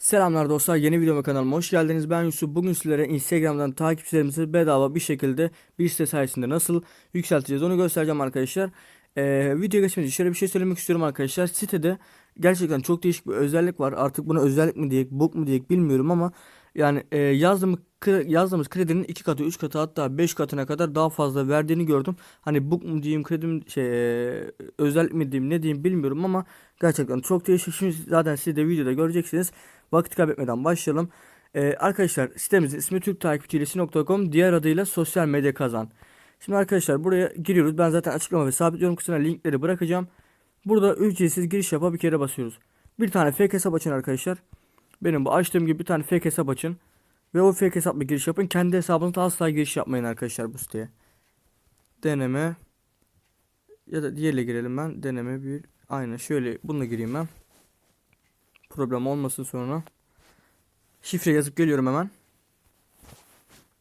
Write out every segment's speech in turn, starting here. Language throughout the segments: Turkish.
Selamlar dostlar yeni videoma kanalıma hoş geldiniz. Ben Yusuf. Bugün sizlere Instagram'dan takipçilerimizi bedava bir şekilde bir site sayesinde nasıl yükselteceğiz onu göstereceğim arkadaşlar. Ee, videoya geçmeden şöyle bir şey söylemek istiyorum arkadaşlar. Sitede gerçekten çok değişik bir özellik var. Artık buna özellik mi diyek bug mu diyek bilmiyorum ama yani e, yazdığımız, yazdığımız kredinin 2 katı 3 katı hatta 5 katına kadar daha fazla verdiğini gördüm hani bug mu diyeyim kredim şey e, özellik mi diyeyim ne diyeyim bilmiyorum ama gerçekten çok değişik şimdi zaten siz de videoda göreceksiniz Vakit kaybetmeden başlayalım. Ee, arkadaşlar sitemizin ismi türktakipçilisi.com diğer adıyla sosyal medya kazan. Şimdi arkadaşlar buraya giriyoruz. Ben zaten açıklama ve sabit yorum kısmına linkleri bırakacağım. Burada ücretsiz giriş yapa bir kere basıyoruz. Bir tane fake hesap açın arkadaşlar. Benim bu açtığım gibi bir tane fake hesap açın. Ve o fake hesapla giriş yapın. Kendi hesabınızda asla giriş yapmayın arkadaşlar bu siteye. Deneme. Ya da diğerle girelim ben. Deneme bir. Aynen şöyle bununla gireyim ben. Problem olmasın sonra. Şifre yazıp geliyorum hemen.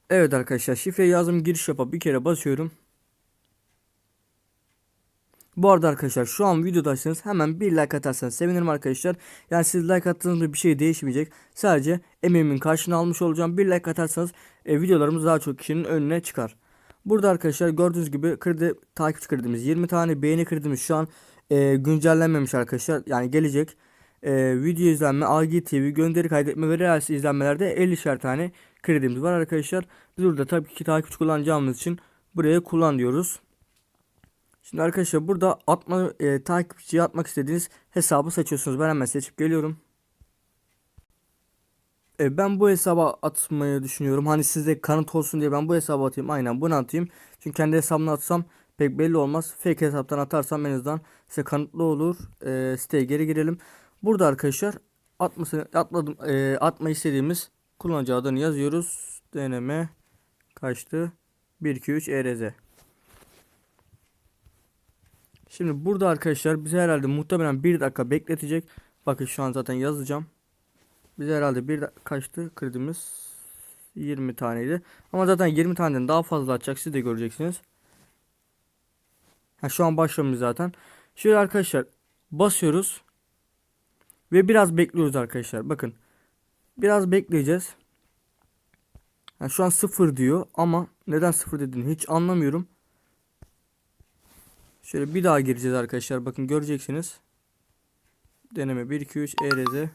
Evet arkadaşlar şifre yazdım giriş yapa bir kere basıyorum. Bu arada arkadaşlar şu an videodaysanız hemen bir like atarsanız sevinirim arkadaşlar. Yani siz like attığınızda bir şey değişmeyecek. Sadece emeğimin karşını almış olacağım. Bir like atarsanız e, videolarımız daha çok kişinin önüne çıkar. Burada arkadaşlar gördüğünüz gibi kredi takipçi kredimiz 20 tane beğeni kredimiz şu an e, güncellenmemiş arkadaşlar. Yani gelecek e, video izlenme, AGTV, gönderi kaydetme ve Reels izlenmelerde 50'şer tane kredimiz var arkadaşlar. Biz burada tabii ki takipçi kullanacağımız için buraya kullan diyoruz. Şimdi arkadaşlar burada atma e, takipçiye atmak istediğiniz hesabı seçiyorsunuz. Ben hemen seçip geliyorum. E, ben bu hesaba atmayı düşünüyorum. Hani size kanıt olsun diye ben bu hesaba atayım. Aynen bunu atayım. Çünkü kendi hesabımla atsam pek belli olmaz. Fake hesaptan atarsam en azından size kanıtlı olur. E, siteye geri girelim. Burada arkadaşlar atmasını atladım e, atma istediğimiz kullanıcı adını yazıyoruz. Deneme kaçtı? 123 ERZ. Şimdi burada arkadaşlar bize herhalde muhtemelen bir dakika bekletecek. Bakın şu an zaten yazacağım. Bize herhalde bir kaçtı kredimiz 20 taneydi. Ama zaten 20 taneden daha fazla atacak siz de göreceksiniz. Ha, şu an başlamış zaten. Şöyle arkadaşlar basıyoruz. Ve biraz bekliyoruz arkadaşlar. Bakın. Biraz bekleyeceğiz. Yani şu an sıfır diyor ama neden sıfır dediğini hiç anlamıyorum. Şöyle bir daha gireceğiz arkadaşlar. Bakın göreceksiniz. Deneme 1 2 3 ERZ.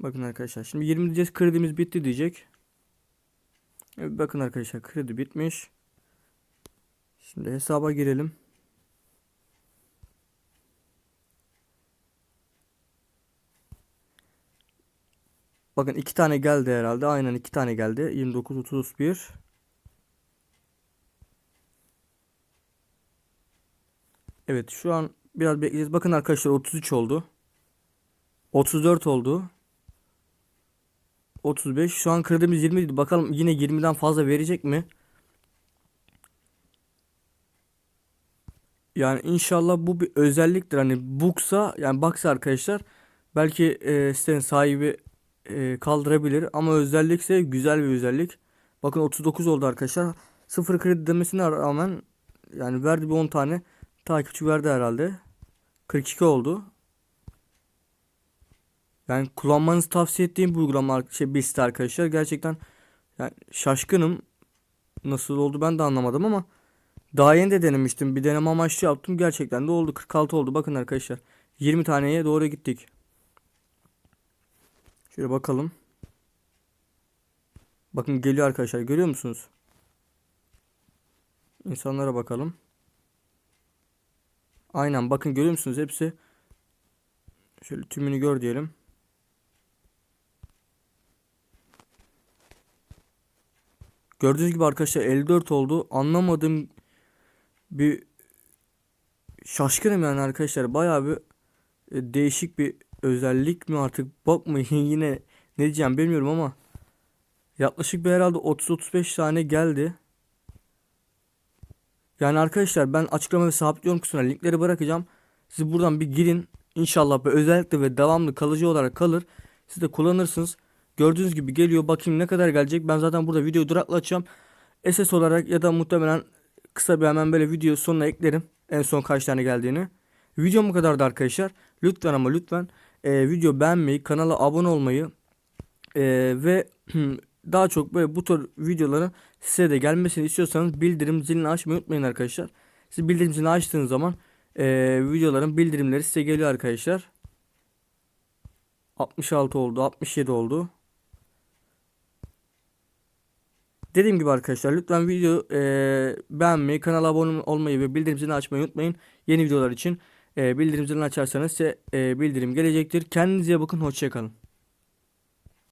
Bakın arkadaşlar. Şimdi 20 diyeceğiz. Kredimiz bitti diyecek. Evet, bakın arkadaşlar kredi bitmiş. Şimdi hesaba girelim. Bakın iki tane geldi herhalde. Aynen iki tane geldi. 29 30 31. Evet şu an biraz bekleyeceğiz. Bakın arkadaşlar 33 oldu. 34 oldu. 35. Şu an kredimiz 20 idi. Bakalım yine 20'den fazla verecek mi? Yani inşallah bu bir özelliktir. Hani bugsa yani baksa arkadaşlar belki e, sitenin sahibi e, kaldırabilir ama özellikse güzel bir özellik. Bakın 39 oldu arkadaşlar. Sıfır kredi demesine rağmen yani verdi bir 10 tane takipçi verdi herhalde. 42 oldu. Yani kullanmanızı tavsiye ettiğim bir uygulama şey bir site arkadaşlar. Gerçekten yani şaşkınım. Nasıl oldu ben de anlamadım ama daha yeni de denemiştim. Bir deneme amaçlı yaptım. Gerçekten de oldu. 46 oldu. Bakın arkadaşlar. 20 taneye doğru gittik. Şöyle bakalım. Bakın geliyor arkadaşlar. Görüyor musunuz? İnsanlara bakalım. Aynen bakın görüyor musunuz? Hepsi şöyle tümünü gör diyelim. Gördüğünüz gibi arkadaşlar 54 oldu. Anlamadığım bir şaşkınım yani arkadaşlar. Bayağı bir e, değişik bir özellik mi artık bakmayın yine ne diyeceğim bilmiyorum ama yaklaşık bir herhalde 30-35 tane geldi. Yani arkadaşlar ben açıklama ve sabit yorum kısmına linkleri bırakacağım. Siz buradan bir girin. İnşallah böyle özellikle ve devamlı kalıcı olarak kalır. Siz de kullanırsınız. Gördüğünüz gibi geliyor. Bakayım ne kadar gelecek. Ben zaten burada videoyu duraklatacağım. SS olarak ya da muhtemelen kısa bir hemen böyle video sonuna eklerim. En son kaç tane geldiğini. Videom bu kadardı arkadaşlar. Lütfen ama lütfen e, video beğenmeyi, kanala abone olmayı e, ve daha çok böyle bu tür videoların size de gelmesini istiyorsanız bildirim zilini açmayı unutmayın arkadaşlar. Siz bildirim zilini açtığınız zaman e, videoların bildirimleri size geliyor arkadaşlar. 66 oldu, 67 oldu. Dediğim gibi arkadaşlar lütfen video e, beğenmeyi, kanala abone olmayı ve bildirim zilini açmayı unutmayın. Yeni videolar için e, bildirim zilini açarsanız size e, bildirim gelecektir. Kendinize bakın, hoşçakalın.